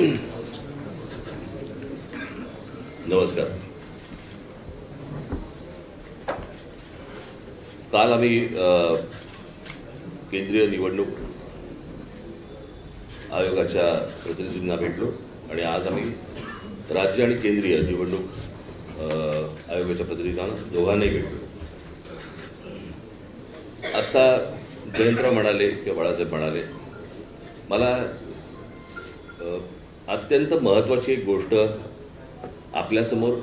नमस्कार. काल आम्ही केंद्रीय निवडणूक आयोगाच्या प्रतिनिधींना भेटलो आणि आज आम्ही राज्य आणि केंद्रीय निवडणूक आयोगाच्या प्रतिनिधींना दोघांनाही भेटलो. आता जयंतराव म्हणाले किंवा बाळासाहेब म्हणाले मला अत्यंत महत्वाची एक गोष्ट आपल्यासमोर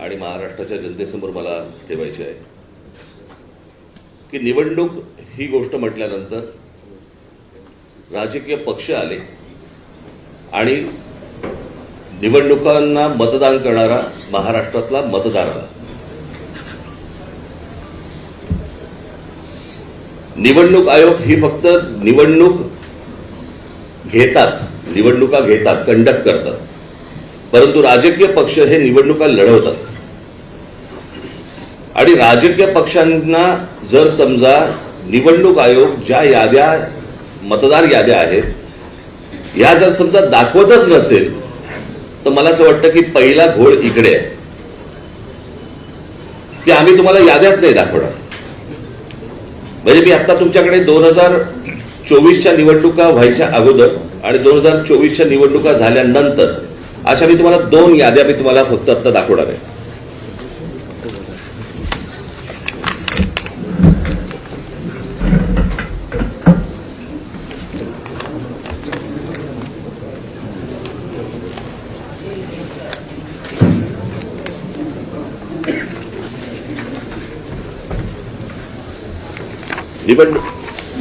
आणि महाराष्ट्राच्या जनतेसमोर मला ठेवायची आहे. की निवडणूक ही गोष्ट म्हटल्यानंतर राजकीय पक्ष आले आणि निवडणुकांना मतदान करणारा महाराष्ट्रातला मतदार आला. निवडणूक आयोग ही फक्त निवडणूक घेतात निवडणुका घेतात कंडक्ट करतात. परंतु राजकीय पक्ष हे निवडणुका लढवतात. आणि राजकीय पक्षांना जर समजा निवडणूक आयोग ज्या याद्या मतदार याद्या आहेत या जर समजा दाखवतच नसेल तर मला असं वाटतं की पहिला घोळ इकडे आहे. की आम्ही तुम्हाला याद्याच नाही दाखवणार. म्हणजे मी आता तुमच्याकडे दोन हजार चोवीसच्या निवडणुका व्हायच्या अगोदर आणि दोन हजार चोवीसच्या निवडणुका झाल्यानंतर अशा मी तुम्हाला दोन याद्या मी तुम्हाला फक्त आता दाखवणार आहे. निवडणूक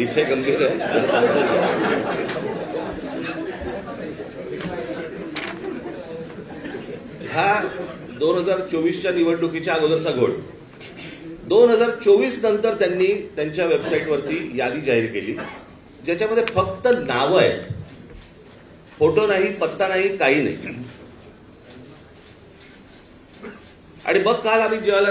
विषय गंभीर आहे. हा दोन हजार चोवीसच्या निवडणुकीच्या अगोदरचा घोळ. दोन हजार चोवीस नंतर त्यांनी त्यांच्या वेबसाईटवरती यादी जाहीर केली ज्याच्यामध्ये फक्त नावं आहेत. फोटो नाही पत्ता नाही काही नाही. आणि मग काल आम्ही जेवायला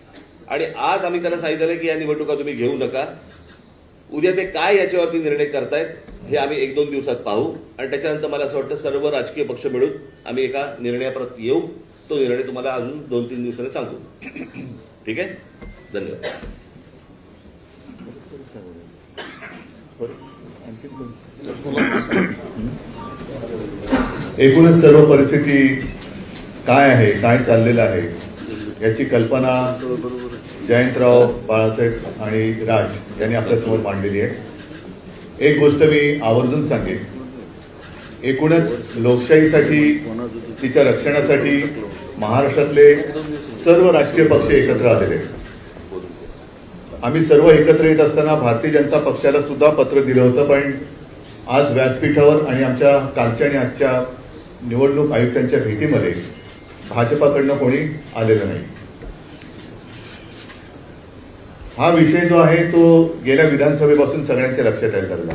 आणि आज आम्ही त्यांना सांगितलं की या निवडणुका तुम्ही घेऊ नका. उद्या ते काय याच्यावरती निर्णय करतायत हे आम्ही एक दोन दिवसात पाहू. आणि त्याच्यानंतर मला असं वाटतं सर्व राजकीय पक्ष मिळून आम्ही एका निर्णयाप्रत येऊ. तो निर्णय तुम्हाला अजून दोन तीन दिवसांनी सांगू. ठीक आहे? धन्यवाद. एकूणच सर्व परिस्थिती काय आहे काय चाललेलं आहे याची कल्पना जयंतराव बाळासाहेब आणि राज यांनी आपल्यासमोर मांडलेली आहे. एक गोष्ट मी आवर्जून सांगेन. एकूणच लोकशाहीसाठी तिच्या रक्षणासाठी महाराष्ट्रातले सर्व राजकीय पक्ष एकत्र आलेले आहेत. आम्ही सर्व एकत्र येत असताना भारतीय जनता पक्षाला सुद्धा पत्र दिलं होतं पण आज व्यासपीठावर आणि आमच्या कालच्या आणि आजच्या निवडणूक आयुक्तांच्या भेटीमध्ये भाजपाकडनं कोणी आलेलं नाही. हा विषय जो आहे तो गेल्या विधानसभेपासून सगळ्यांच्या लक्षात यायला लागला.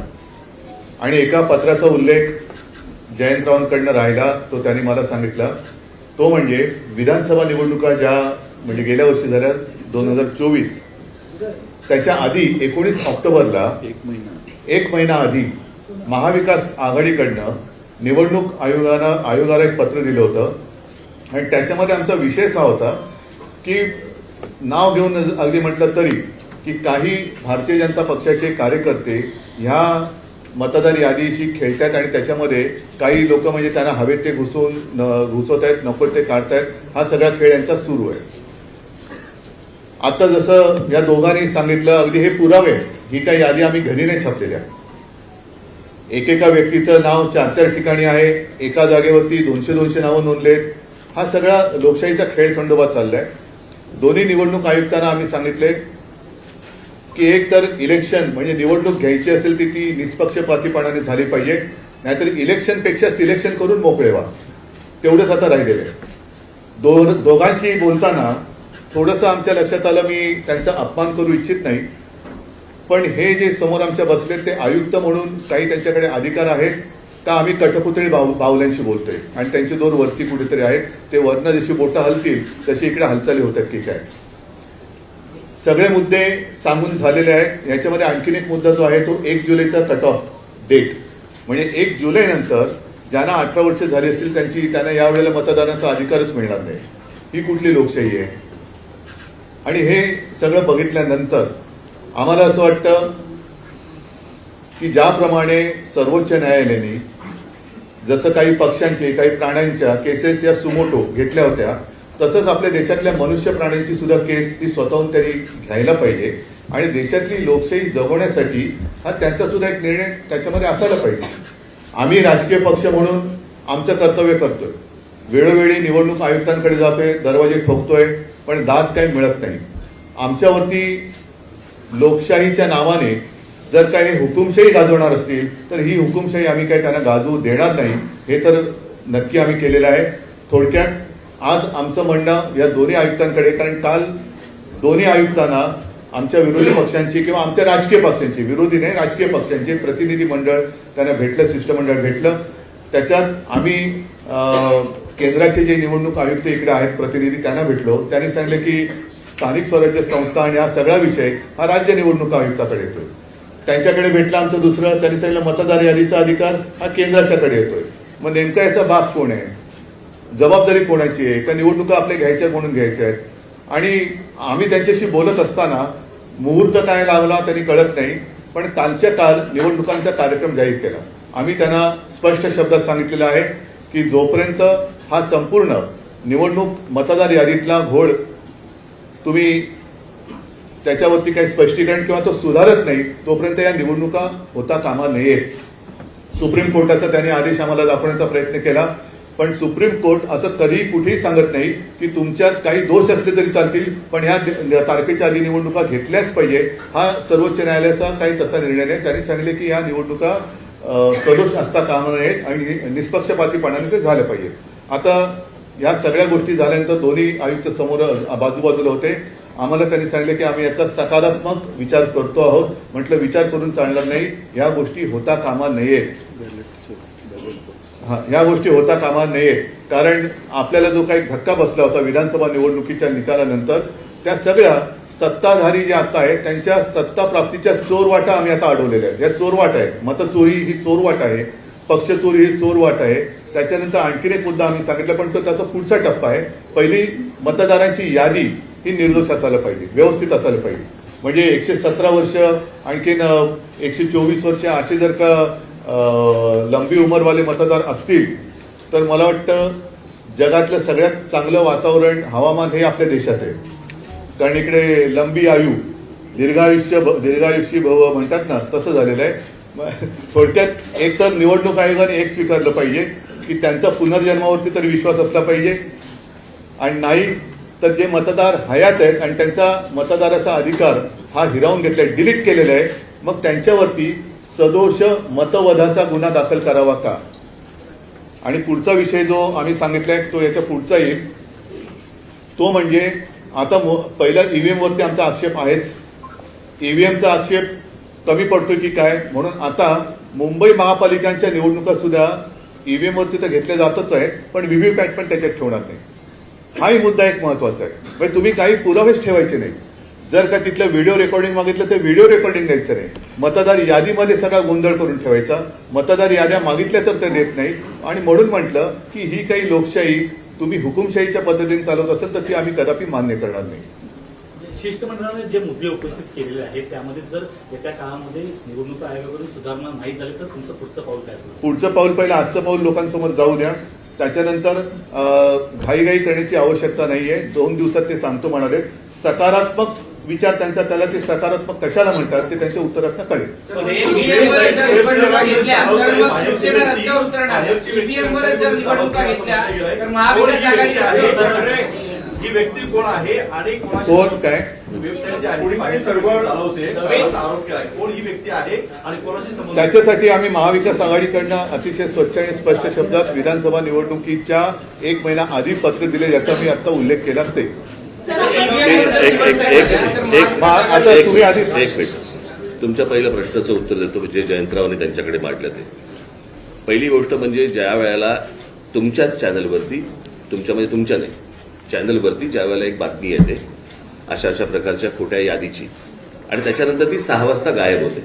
आणि एका पत्राचा उल्लेख जयंतरावांकडनं राहिला तो त्यांनी मला सांगितला. तो म्हणजे विधानसभा निवडणुका ज्या म्हणजे गेल्या वर्षी झाल्या दोन हजार चोवीस त्याच्या आधी एकोणीस ऑक्टोबरला एक महिना. आधी महाविकास आघाडीकडनं निवडणूक आयोगाला आयोगाला एक पत्र दिलं होतं. आणि त्याच्यामध्ये आमचा विषय असा होता की नाव घेऊन अगदी म्हटलं तरी की काही भारतीय जनता पक्षाचे कार्यकर्ते ह्या मतदार यादीशी खेळतात आणि त्याच्यामध्ये काही लोक म्हणजे त्यांना हवेत ते घुसवून घुसवत आहेत नको ते काढतायत हा सगळा खेळ यांचा सुरू आहे. आता जसं या दोघांनी सांगितलं अगदी हे पुरावे आहेत. ही काही यादी आम्ही घरी नाही छापलेल्या. एकेका व्यक्तीचं नाव चार चार ठिकाणी आहे एका जागेवरती दोनशे दोनशे नावं नोंदलेत. हा सगळा लोकशाहीचा खेळ खंडोबा चाललाय. दोन्ही निवडणूक आयुक्तांना आम्ही सांगितले की एक तर इलेक्शन म्हणजे निवडणूक घ्यायची असेल ती ती निष्पक्षपातीपणाने झाली पाहिजे. नाहीतर इलेक्शनपेक्षा सिलेक्शन करून मोकळे व्हा. तेवढंच आता राहिलेलं आहे. दो दोघांशी बोलताना थोडंसं आमच्या लक्षात आलं मी त्यांचा अपमान करू इच्छित नाही. पण हे जे समोर आमच्या बसलेत ते आयुक्त म्हणून काही त्यांच्याकडे अधिकार आहेत का आम्ही कठपुतळी बाव बावल्यांशी बोलतोय? आणि त्यांची दोन वरती कुठेतरी आहेत. ते वरनं जशी बोटं हलतील तशी इकडे हालचाली होतात की काय? सगळे मुद्दे सांगून झालेले आहेत. याच्यामध्ये आणखीन एक मुद्दा जो आहे तो एक जुलैचा कट ऑफ डेट म्हणजे एक जुलै नंतर ज्यांना अठरा वर्ष झाली असतील त्यांची त्यांना यावेळेला मतदानाचा अधिकारच मिळणार नाही. ही कुठली लोकशाही आहे? आणि हे सगळं बघितल्यानंतर आम्हाला असं वाटतं की ज्याप्रमाणे सर्वोच्च न्यायालयाने जसं काही पक्ष्यांचे काही प्राण्यांच्या केसेस या सुमोटो घेतल्या होत्या तसंच आपल्या देशातल्या मनुष्य प्राण्यांची सुद्धा केस ही स्वतःहून त्यांनी घ्यायला पाहिजे. आणि देशातली लोकशाही जगवण्यासाठी हा त्यांचा सुद्धा एक निर्णय त्याच्यामध्ये असायला पाहिजे. आम्ही राजकीय पक्ष म्हणून आमचं कर्तव्य करतोय. वेळोवेळी निवडणूक आयुक्तांकडे जातोय दरवाजे ठोकतोय पण दाद काही मिळत नाही. आमच्यावरती लोकशाहीच्या नावाने जर काही हुकुमशाही गाजवणार असतील तर ही हुकुमशाही आम्ही काही त्यांना गाजवू देणार नाही. हे तर नक्की आम्ही केलेलं आहे. थोडक्यात आज आमचं म्हणणं या दोन्ही आयुक्तांकडे कारण काल दोन्ही आयुक्तांना आमच्या विरोधी पक्षांची किंवा आमच्या राजकीय पक्षांची विरोधी नाही राजकीय पक्षांचे प्रतिनिधी मंडळ त्यांना भेटलं शिष्टमंडळ भेटलं. त्याच्यात आम्ही केंद्राचे जे निवडणूक आयुक्त इकडे आहेत प्रतिनिधी त्यांना भेटलो. त्यांनी सांगितलं की स्थानिक स्वराज्य संस्था आणि हा सगळा विषय हा राज्य निवडणूक आयुक्ताकडे येतोय. त्यांच्याकडे भेटला आमचं दुसरं त्यांनी सांगितलं मतदार यादीचा अधिकार हा केंद्राच्याकडे येतोय. मग नेमका याचा भाग कोण आहे? जबाबदारी कोणाची आहे? का निवडणुका आपल्या घ्यायच्या म्हणून घ्यायच्या आहेत? आणि आम्ही त्यांच्याशी बोलत असताना मुहूर्त काय लावला त्यांनी कळत नाही पण कालच्या काल निवडणुकांचा कार्यक्रम जाहीर केला. आम्ही त्यांना स्पष्ट शब्दात सांगितलेलं आहे की जोपर्यंत हा संपूर्ण निवडणूक मतदार यादीतला घोळ तुम्ही त्याच्यावरती काही स्पष्टीकरण किंवा तो सुधारत नाही तोपर्यंत या निवडणुका होता कामा नयेत सुप्रीम कोर्टाचा त्यांनी आदेश आम्हाला दाखवण्याचा प्रयत्न केला. पण सुप्रीम कोर्ट असं कधीही कुठेही सांगत नाही की तुमच्यात काही दोष असले तरी चालतील पण ह्या तारखेच्या आधी निवडणुका घेतल्याच पाहिजे. हा सर्वोच्च न्यायालयाचा काही तसा निर्णय नाही. त्यांनी सांगितले की या निवडणुका सदोष असता कामा नयेत आणि नि- निष्पक्षपातीपणाने ते झालं पाहिजे. आता या सगळ्या गोष्टी झाल्यानंतर दोन्ही आयुक्त समोर बाजूबाजूला होते. आम्हाला त्यांनी सांगितलं की आम्ही याचा सकारात्मक विचार करतो आहोत. म्हटलं विचार करून चालणार नाही. या गोष्टी होता कामा नयेत. हां या गोष्टी होता कामा नये कारण आपल्याला जो काही धक्का बसला होता विधानसभा निवडणुकीच्या निकालानंतर त्या सगळ्या सत्ताधारी जे आता आहेत त्यांच्या सत्ता प्राप्तीच्या चोरवाटा आम्ही आता अडवलेल्या आहेत. या चोरवाट आहे मतचोरी ही चोरवाट आहे. पक्षचोरी ही चोरवाट आहे. त्याच्यानंतर आणखीन एक मुद्दा आम्ही सांगितला पण तो त्याचा पुढचा टप्पा आहे. पहिली मतदारांची यादी ही निर्दोष असायला पाहिजे व्यवस्थित असायला पाहिजे. म्हणजे एकशे सतरा वर्ष आणखीन एकशे चोवीस वर्ष असे जर का लंबी उमरवाले मतदार असतील तर मला वाटतं जगातलं सगळ्यात चांगलं वातावरण हवामान हे आपल्या देशात आहे. कारण इकडे लंबी आयु दीर्घायुष्य भ- दीर्घायुष्य भव म्हणतात ना तसं झालेलं आहे. थोडक्यात एक तर निवडणूक आयोगाने एक स्वीकारलं पाहिजे की त्यांचा पुनर्जन्मावरती तरी विश्वास असला पाहिजे. आणि नाही तर जे मतदार हयात आहेत आणि त्यांचा मतदाराचा अधिकार हा हिरावून घेतलाय डिलीट केलेला आहे मग त्यांच्यावरती सदोष मतवधाचा गुन्हा दाखल करावा का? आणि पुढचा विषय जो आम्ही सांगितलाय तो याच्या पुढचा येईल तो म्हणजे आता मो- पहिल्या ईव्हीएमवरती आमचा आक्षेप आहेच. ईव्हीएमचा आक्षेप कमी पडतोय की काय? म्हणून आता मुंबई महापालिकांच्या निवडणुका सुद्धा ईव्हीएमवरती तर घेतल्या जातच आहेत पण व्हीव्हीपॅट पण त्याच्यात ठेवणार नाही. हाही मुद्दा एक महत्त्वाचा आहे. म्हणजे तुम्ही काही पुरावेच ठेवायचे नाही जर का तिथलं व्हिडिओ रेकॉर्डिंग मागितलं तर व्हिडिओ रेकॉर्डिंग द्यायचं नाही. मतदार यादीमध्ये सगळा गोंधळ करून ठेवायचा. मतदार याद्या मागितल्या तर ते देत नाही. आणि म्हणून म्हटलं की ही काही लोकशाही तुम्ही हुकुमशाहीच्या पद्धतीने चालवत असेल तर ती आम्ही कदापि मान्य करणार नाही. शिष्टमंडळाने जे मुद्दे उपस्थित केलेले आहेत त्यामध्ये जर येत्या काळामध्ये निवडणूक आयोगाकडून सुधारणा नाही झाली तर तुमचं पुढचं पाऊल काय पुढचं पाऊल पहिलं आजचं पाऊल लोकांसमोर जाऊ द्या. त्याच्यानंतर घाईघाई करण्याची आवश्यकता नाहीये. दोन दिवसात ते सांगतो म्हणाले. सकारात्मक विचार त्यांचा त्याला ते सकारात्मक कशाला म्हणतात ते त्यांच्या उत्तरात कळेल. पण हे व्यक्ती कोण आहे आणि कोण काय? कोण ही व्यक्ती आहे आणि कोणाशी संबंध त्याच्यासाठी आम्ही महाविकास आघाडीकडनं अतिशय स्वच्छ आणि स्पष्ट शब्दात विधानसभा निवडणुकीच्या एक महिना आधी पत्र दिले याचा मी आता उल्लेख केला ते एक एक एक एक एक मग आता एक तुम्ही आधी- एक मिनिट. तुमच्या पहिल्या प्रश्नाचं उत्तर देतो जे जयंतरावांनी त्यांच्याकडे मांडलं ते. पहिली गोष्ट म्हणजे ज्या वेळेला तुमच्याच चॅनलवरती तुमच्या म्हणजे तुमच्या नाही चॅनलवरती ज्या वेळेला एक बातमी येते अशा अशा प्रकारच्या खोट्या यादीची. आणि त्याच्यानंतर ती सहा वाजता गायब होते.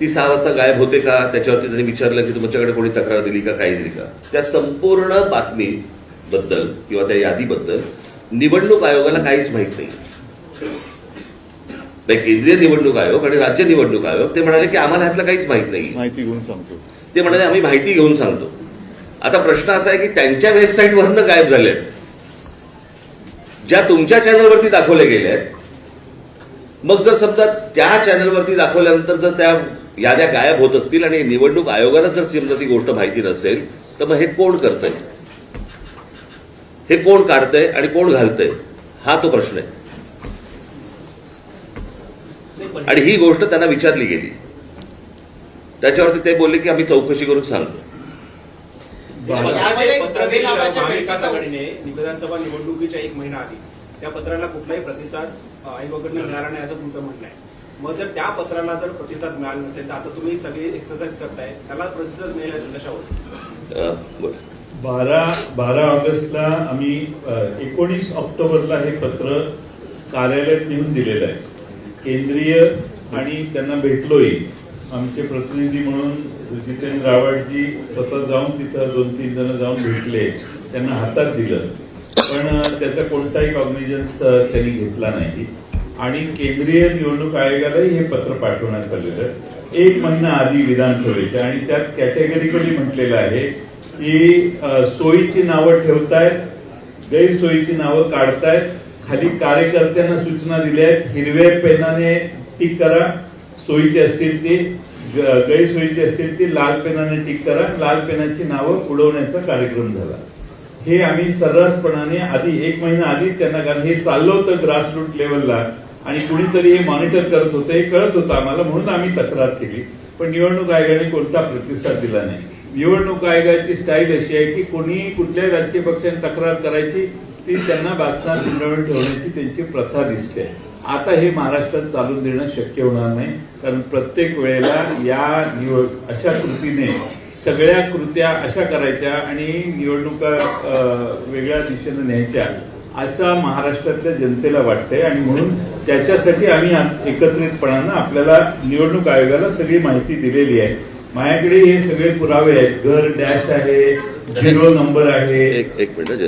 ती सहा वाजता गायब होते का? त्याच्यावरती त्यांनी विचारलं की तुमच्याकडे कोणी तक्रार दिली का काही दिली का? त्या संपूर्ण बातमीबद्दल किंवा त्या यादीबद्दल निवडणूक आयोगाला काहीच माहीत नाही. केंद्रीय निवडणूक आयोग आणि राज्य निवडणूक आयोग ते म्हणाले की आम्हाला ह्यातलं काहीच माहीत नाही. माहिती घेऊन सांगतो. ते म्हणाले आम्ही माहिती घेऊन सांगतो. आता प्रश्न असा आहे की त्यांच्या वेबसाईटवरनं गायब झाले ज्या तुमच्या चॅनलवरती दाखवले गेले आहेत मग जर समजा त्या चॅनलवरती दाखवल्यानंतर जर त्या याद्या गायब होत असतील आणि निवडणूक आयोगाला जर समजा ती गोष्ट माहिती नसेल तर मग हे कोण करतंय? हे कोण काढतंय आणि कोण घालतंय? हा तो प्रश्न आहे. आणि ही गोष्ट त्यांना विचारली गेली. त्याच्यावरती ते बोलले की आम्ही चौकशी करून सांगतो. विधानसभा निवडणुकीच्या एक महिना आधी त्या पत्राला कुठलाही प्रतिसाद आयोगाकडनं मिळाला नाही असं तुमचं म्हणणं आहे. मग जर त्या पत्राला जर प्रतिसाद मिळाला नसेल तर आता तुम्ही सगळी एक्सरसाइज करताय त्याला प्रतिसाद मिळेल बोला. बारा बारा ऑगस्टला आम्ही एकोणीस ऑक्टोबरला हे पत्र कार्यालयात नेऊन दिलेलं आहे. केंद्रीय आणि त्यांना भेटलोही आमचे प्रतिनिधी म्हणून जितेंद्र रावळजी स्वतः जाऊन तिथं दोन तीन जण जाऊन भेटले त्यांना हातात दिलं. पण त्याचा कोणताही कॉग्निजन्स त्यांनी घेतला नाही. आणि केंद्रीय निवडणूक आयोगालाही हे पत्र पाठवण्यात आलेलं आहे. एक महिना आधी विधानसभेच्या आणि त्यात कॅटेगरिकली म्हटलेलं आहे की सोयीची नावं ठेवतायत गैरसोयीची नावं काढतायत खाली कार्यकर्त्यांना सूचना दिल्या आहेत हिरव्या पेनाने टिक करा सोयीची असतील ती गैरसोयीची असतील ती लाल पेनाने टिक करा लाल पेनाची नावं उडवण्याचा कार्यक्रम झाला. हे आम्ही सर्रासपणाने आधी एक महिना आधी त्यांना कारण हे चाललं होतं ग्रासरूट लेवलला आणि कुणीतरी हे मॉनिटर करत होतं हे कळत होतं आम्हाला म्हणून आम्ही तक्रार केली. पण निवडणूक आयोगाने कोणता प्रतिसाद दिला नाही. निवडणूक आयोगाची स्टाईल अशी आहे की कोणी कुठल्याही राजकीय पक्षाने तक्रार करायची ती त्यांना बासनात गुंडाळून ठेवण्याची त्यांची प्रथा दिसते. आता हे महाराष्ट्रात चालून देणं शक्य होणार नाही कारण प्रत्येक वेळेला या निवड अशा कृतीने सगळ्या कृत्या अशा करायच्या आणि निवडणुका अं, वेगळ्या दिशेने न्यायच्या असा महाराष्ट्रातल्या जनतेला वाटतंय. आणि म्हणून त्याच्यासाठी आम्ही एकत्रितपणानं आपल्याला निवडणूक आयोगाला सगळी माहिती दिलेली आहे. माझ्याकडे हे सगळे पुरावे आहेत. घर डॅश आहे झिरो नंबर आहे. एक एक मिनिट